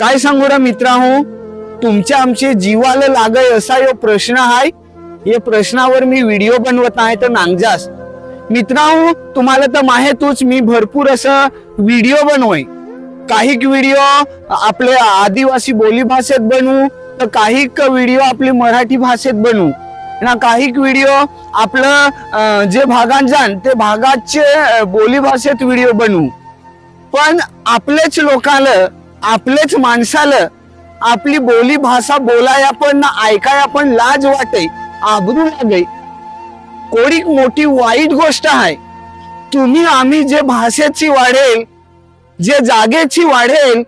काय सांगू रा मित्रांनो? तुमच्या आमचे जीवाला लागय असा यो प्रश्न आहे या प्रश्नावर मी व्हिडिओ बनवत आहे तर नांगजास. मित्रांनो तुम्हाला तर माहितच मी भरपूर असं व्हिडिओ बनवय. काही व्हिडिओ आपले आदिवासी बोली भाषेत बनवू तर काही व्हिडिओ आपली मराठी भाषेत बनवू. ना काही व्हिडिओ आपलं जे भागात जाण ते भागाचे बोली भाषेत व्हिडिओ बनवू. पण आपलेच लोकांना आपलेच माणसाला आपली बोली भाषा बोलाया पण ना ऐकाया पण लाज वाटे आबरू लागे. कोणीक मोठी वाईट गोष्ट आहे तुम्ही आम्ही जे भाषेची वाढेल जे जागेची वाढेल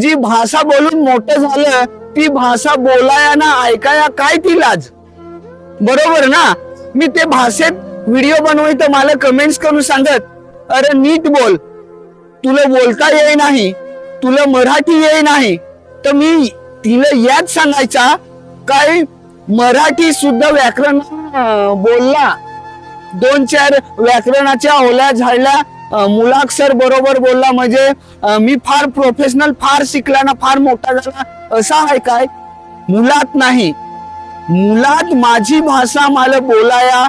जी भाषा बोलून मोठं झालं ती भाषा बोलाया ना ऐकाया काय ती लाज? बरोबर ना? मी ते भाषेत व्हिडिओ बनवली तर मला कमेंट्स करून सांगत अरे नीट बोल. तुला बोलता येई नाही तुला मराठी येई नाही. तर मी तिला याच सांगायचा काय मराठी सुद्धा व्याकरण बोलला. दोन चार व्याकरणाच्या ओल्या झाडल्या. मुलाक्षर बरोबर बोलला म्हणजे मी फार प्रोफेशनल फार शिकला ना फार मोठा झाला. असा आहे काय? मुलात नाही. मुलात माझी भाषा मला बोलाया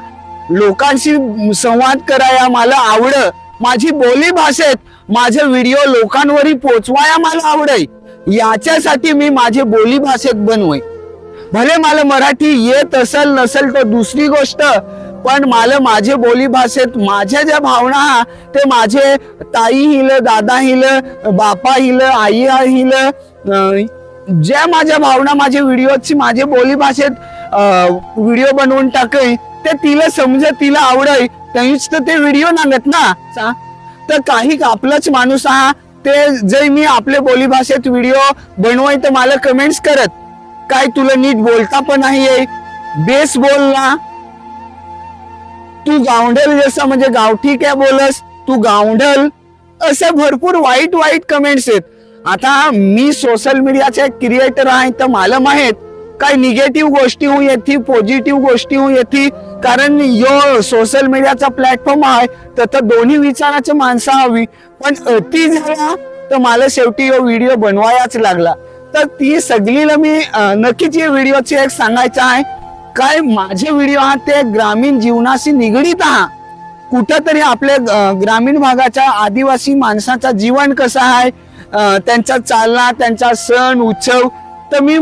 लोकांशी संवाद कराया मला आवड. माझी बोली भाषेत माझे व्हिडिओ लोकांवरही पोचवाया मला आवडय याच्यासाठी मी माझे बोली भाषेत बनवे भले मला मराठी येत असेल नसेल तर दुसरी गोष्ट पण मला माझे बोली भाषेत माझ्या ज्या भावना ते माझे ताई हिल दादा हिल बापा हिल आई हिल ज्या माझ्या भावना माझे व्हिडिओची माझे बोली भाषेत व्हिडिओ बनवून टाकय ते तिला समज तिला आवडय त्यांनीच तर ते व्हिडिओ नांगत ना चा- तर काही आपलंच माणूस हा. ते जे मी आपले बोली भाषेत व्हिडिओ बनवाय तर मला कमेंट्स करत काय तुला नीट बोलता पण नाही बेस बोल ना. तू गावंढल जसं म्हणजे गावठी काय बोलस तू गावंढल. असे भरपूर वाईट वाईट कमेंट्स आहेत. आता मी सोशल मीडियाचे क्रिएटर आहे तर मला आहेत काय निगेटिव्ह गोष्टी होऊ येते पॉझिटिव्ह गोष्टी होऊ येते कारण यो सोशल मीडियाचा प्लॅटफॉर्म आहे तर तर दोन्ही विचाराचे माणसं हवी. पण अति झाला तर मला शेवटी यो व्हिडिओ बनवायाच लागला. तर ती सगळीला मी नक्कीच या व्हिडिओची एक सांगायचं आहे काय माझे व्हिडिओ हा ते ग्रामीण जीवनाशी निगडीत आहात कुठंतरी आपल्या ग्रामीण भागाच्या आदिवासी माणसाचा जीवन कसं आहे त्यांचा चालना त्यांचा सण उत्सव तर मी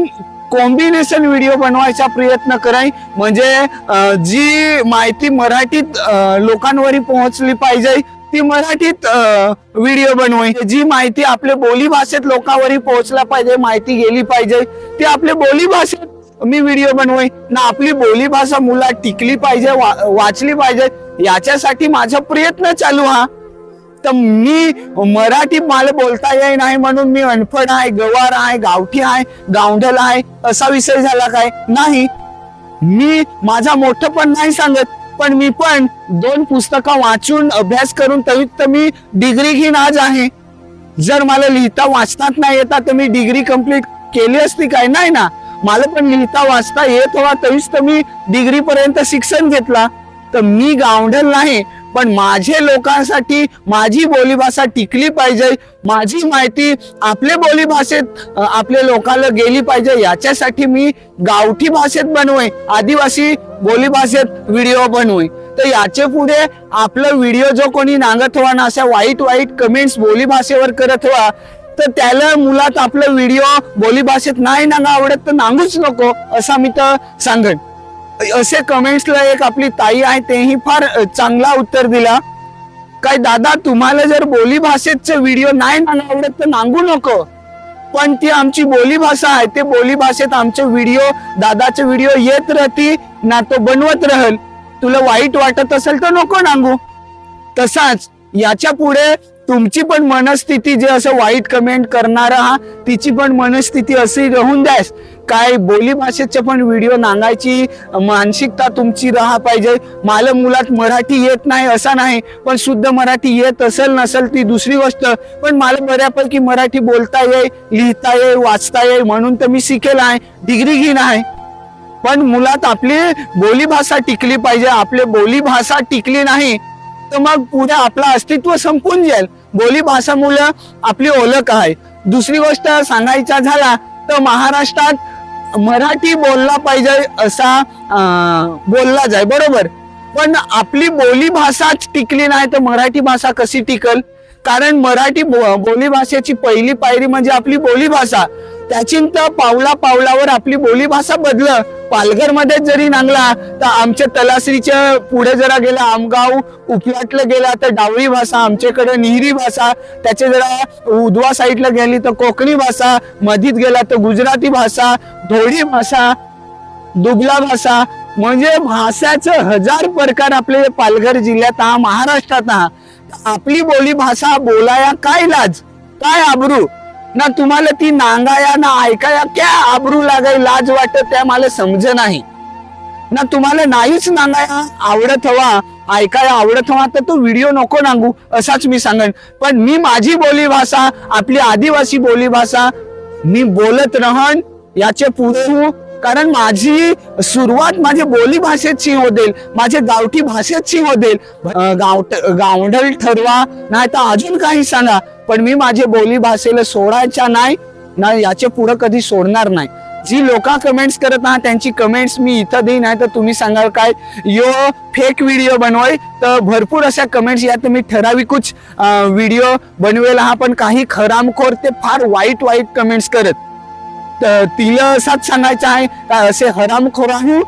कॉम्बिनेशन व्हिडिओ बनवायचा प्रयत्न कराय. म्हणजे जी माहिती मराठीत लोकांवर लोकांवरी पोहोचली पाहिजे ती मराठीत व्हिडिओ बनवाय. जी माहिती आपल्या बोली भाषेत लोकांवरी पोहोचला पाहिजे माहिती गेली पाहिजे ती आपल्या बोली भाषेत मी व्हिडिओ बनवय. ना आपली बोली भाषा मुला टिकली पाहिजे वा- वाचली पाहिजे याच्यासाठी माझा प्रयत्न चालू हा. तर मी मराठी मला बोलता येई नाही म्हणून मी अनफड आहे गवार आहे गावठी आहे गावढल आहे असा विषय झाला काय? नाही. मी माझा मोठं पण नाही सांगत पण मी पण दोन पुस्तकं वाचून अभ्यास करून तरी तर मी डिग्री घेईन आज आहे. जर मला लिहिता वाचतात नाही येता तर मी डिग्री कंप्लीट केली असती काय? नाही ना. मला पण लिहिता वाचता येत हवा तरीच तर मी डिग्री पर्यंत शिक्षण घेतला. तर मी गावढल नाही पण माझे लोकांसाठी माझी बोलीभाषा टिकली पाहिजे. माझी माहिती आपल्या बोलीभाषेत आपल्या लोकांना गेली पाहिजे. याच्यासाठी मी गावठी भाषेत बनवय आदिवासी बोलीभाषेत व्हिडिओ बनवय तर याच्यापुढे आपला व्हिडिओ जो कोणी नांगत व्हा ना अशा वाईट वाईट कमेंट्स बोलीभाषेवर करत व्हा तर त्याला मुलात आपला व्हिडिओ बोलीभाषेत नाही नांगा आवडत तर नांगूच नको असा मी तर सांगेन. असे कमेंट्सला एक आपली ताई आहे तेही फार चांगला उत्तर दिला. काय दादा तुम्हाला जर बोली भाषेचे व्हिडिओ नाही आवडत तर नांगू नको. पण ती आमची बोली भाषा आहे ते बोली भाषेत आमचे व्हिडिओ दादाचे व्हिडिओ येत राहती ना तो बनवत राहल. तुला वाईट वाटत असेल तर नको नांगू. तसाच याच्यापुढे तुमची पण मनस्थिती जे असं वाईट कमेंट करणारा हा तिची पण मनस्थिती अशी राहून द्यास. काय बोली भाषेचे पण व्हिडिओ नांगायची मानसिकता तुमची राहा पाहिजे. मला मुलात मराठी येत नाही असा नाही पण शुद्ध मराठी येत असेल नसेल ती दुसरी गोष्ट. पण मला बऱ्यापैकी मराठी बोलता येईल लिहिता येईल वाचता येईल म्हणून तर मी शिकेल आहे डिग्री घेईन आहे. पण मुलात आपली बोली भाषा टिकली पाहिजे आपली बोली भाषा टिकली नाही तर मग पुढे आपलं अस्तित्व संपून जाईल. बोली भाषा मुलं आपली ओळख आहे. दुसरी गोष्ट सांगायचा झाला तर महाराष्ट्रात मराठी बोलला पाहिजे असा बोलला जाय. बरोबर? पण आपली बोली भाषाच टिकली नाही तर मराठी भाषा कशी टिकल? कारण मराठी बो- बोली भाषेची पहिली पायरी म्हणजे आपली बोली भाषा. त्याची तर पावला पावलावर आपली बोलीभाषा बदल. पालघरमध्ये जरी नांगला तर आमच्या तलासरीच्या पुढे जरा गेला आमगाव उपलाटला गेला तर डावळी भाषा आमच्याकडे निहिरी भाषा त्याचे जरा उदवा साईडला गेली तर कोकणी भाषा मधीत गेला तर गुजराती भाषा धोडी भाषा दुबला भाषा. म्हणजे भाषाचं हजार प्रकार आपले पालघर जिल्ह्यात हा महाराष्ट्रात हा. आपली बोली भाषा बोलाया काय लाज काय आबरू? ना तुम्हाला ती नांगाया ना ऐकाया क्या आबरू लागाय लाज वाटत त्या मला समज नाही. ना तुम्हाला नाहीच नांगाया आवडत हवा ऐकायला आवडत हवा तर तो व्हिडिओ नको नांगू असाच मी सांगेन. पण मी माझी बोली भाषा आपली आदिवासी बोली भाषा मी बोलत रहन याचे पुढे कारण माझी सुरुवात माझ्या बोली भाषेची होदेल माझ्या गावठी भाषेची होदेल गावट गावढल ठरवा नाही तर अजून काही सांगा. पण मी माझ्या बोली भाषेला सोडायच्या नाही ना याचे पुढे कधी सोडणार नाही. जी लोक कमेंट्स करत आहात त्यांची कमेंट्स मी इथं देईन. आहे तर तुम्ही सांगाल काय यो फेक व्हिडिओ बनवाय. तर भरपूर अशा कमेंट्स या तर मी ठराविकच व्हिडिओ बनवेल. हा पण काही खरामखोर ते फार वाईट वाईट कमेंट्स करत. तर तिला असाच सांगायचं आहे का असे हरामखोर आहे?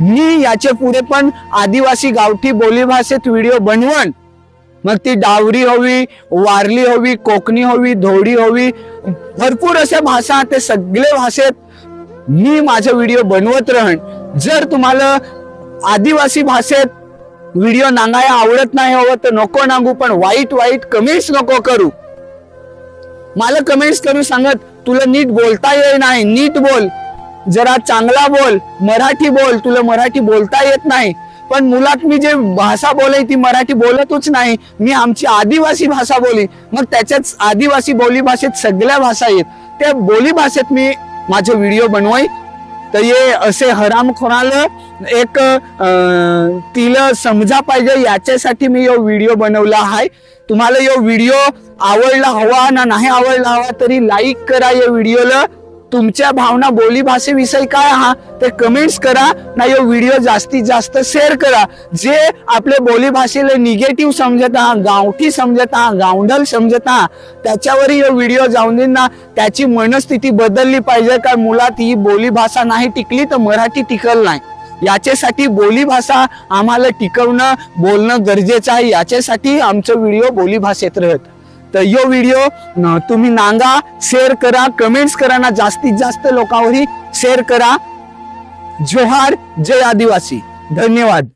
मी याचे पुढे पण आदिवासी गावठी बोलीभाषेत व्हिडिओ बनवण मग ती डावरी हवी वारली हवी कोकणी हवी धोडी हवी भरपूर अशा भाषा ते सगळे भाषेत मी माझे व्हिडिओ बनवत राहण जर तुम्हाला आदिवासी भाषेत व्हिडिओ नांगायला आवडत नाही हवं तर नको नांगू पण वाईट वाईट कमेंट्स नको करू. मला कमेंट्स करून सांगत तुला नीट बोलता येत नाही नीट बोल. जरा चांगला बोल मराठी बोल. तुला मराठी बोलता येत नाही. पण मुलात मी जे भाषा बोले ती मराठी बोलतच नाही. मी आमची आदिवासी भाषा बोली मग त्याच्याच आदिवासी बोली भाषेत सगळ्या भाषा येत त्या बोली भाषेत मी माझे व्हिडिओ बनवाय. तर ये असे हरामखोराला एक तिला समजा पाहिजे याच्यासाठी मी यो व्हिडिओ बनवला आहे. तुम्हाला यो व्हिडिओ आवडला हवा ना नाही आवडला हवा तरी लाईक करा या व्हिडिओला. तुमच्या भावना बोलीभाषेविषयी काय हा ते कमेंट्स करा ना यो व्हिडिओ जास्तीत जास्त शेअर करा. जे आपले बोलीभाषेला निगेटिव्ह समजत हा गावठी समजत हा गावंढल समजत हा त्याच्यावरही हो यो व्हिडिओ जाऊन देईन ना. त्याची मनस्थिती बदलली पाहिजे का मुलात ही बोलीभाषा नाही टिकली तर मराठी टिकल नाही. याच्यासाठी बोलीभाषा आम्हाला टिकवणं बोलणं गरजेचं आहे. याच्यासाठी आमचं व्हिडिओ बोलीभाषेत राहत. तर यो व्हिडिओ तुम्ही नांगा शेअर करा कमेंट्स करा ना जास्तीत जास्त लोकांवरही. शेअर करा. जोहार जय आदिवासी. धन्यवाद.